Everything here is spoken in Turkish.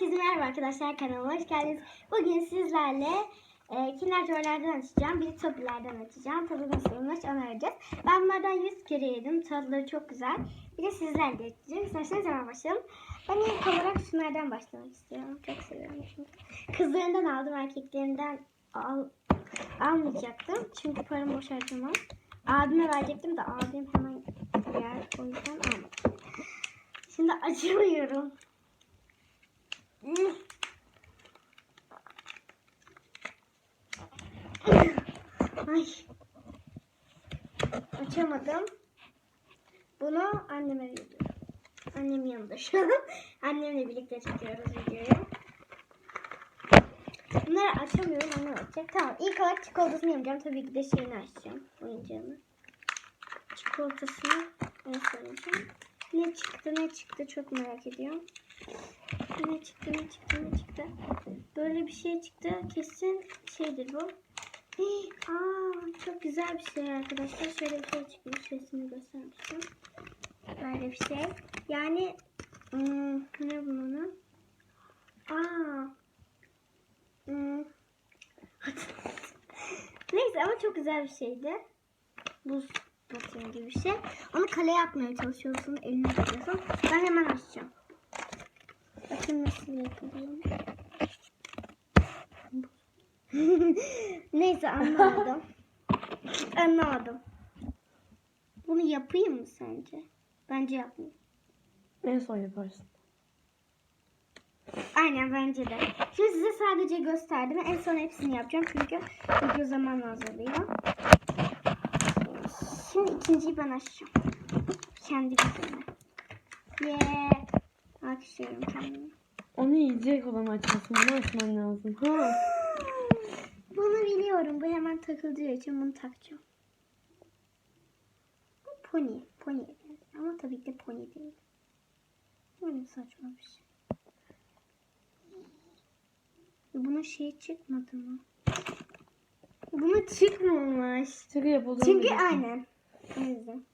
Herkese merhaba arkadaşlar kanalıma hoş geldiniz. Bugün sizlerle e, Kinder Joy'lardan açacağım. Bir de Topi'lerden açacağım. Tadı nasılmış onu arayacağız. Ben bunlardan 100 kere yedim. Tadları çok güzel. Bir de sizlerle açacağım. İsterseniz hemen başlayalım. Ben ilk olarak şunlardan başlamak istiyorum. Çok seviyorum çünkü. Kızlarından aldım. Erkeklerinden al, almayacaktım. Çünkü paramı boş harcamam. Abime verecektim de abim hemen yer. O yüzden almadım. Şimdi açamıyorum. Ay. Açamadım. Bunu anneme veriyorum. Annem yanında şu an. Annemle birlikte çekiyoruz videoyu. Bunları açamıyorum annem açacak. Tamam ilk olarak çikolatasını yapacağım. Tabii ki de şeyini açacağım. Oyuncağını. Çikolatasını son yapacağım. Ne çıktı ne çıktı çok merak ediyorum. Ne çıktı ne çıktı ne çıktı. Böyle bir şey çıktı. Kesin şeydir bu. Aa, çok güzel bir şey arkadaşlar. Şöyle bir şey çıkmış. Resmini göstermiştim. Böyle bir şey. Yani hmm, ne bunun? Aa. Hmm. Neyse ama çok güzel bir şeydi. Buz batıyor gibi bir şey. Onu kaleye atmaya çalışıyorsun. Eline tutuyorsun. Ben hemen açacağım. Bakın nasıl yapıyorum. Neyse anlamadım. anlamadım. Bunu yapayım mı sence? Bence yapmayayım. En son yaparsın. Aynen bence de. Şimdi size sadece gösterdim. En son hepsini yapacağım çünkü video zaman azalıyor. Şimdi ikinciyi ben açacağım. Kendi videomu. Yeah. Alkışlıyorum kendimi. Onu yiyecek olan açmasın. Bunu açman lazım. Ha. Bunu biliyorum. Bu hemen takılacağı için bunu takacağım. Bu pony. Pony. Ama tabii ki de pony değil. Böyle saçma bir şey. Bunun şeyi çıkmadı mı? Bunu çıkmamış. Çünkü aynen. O yüzden.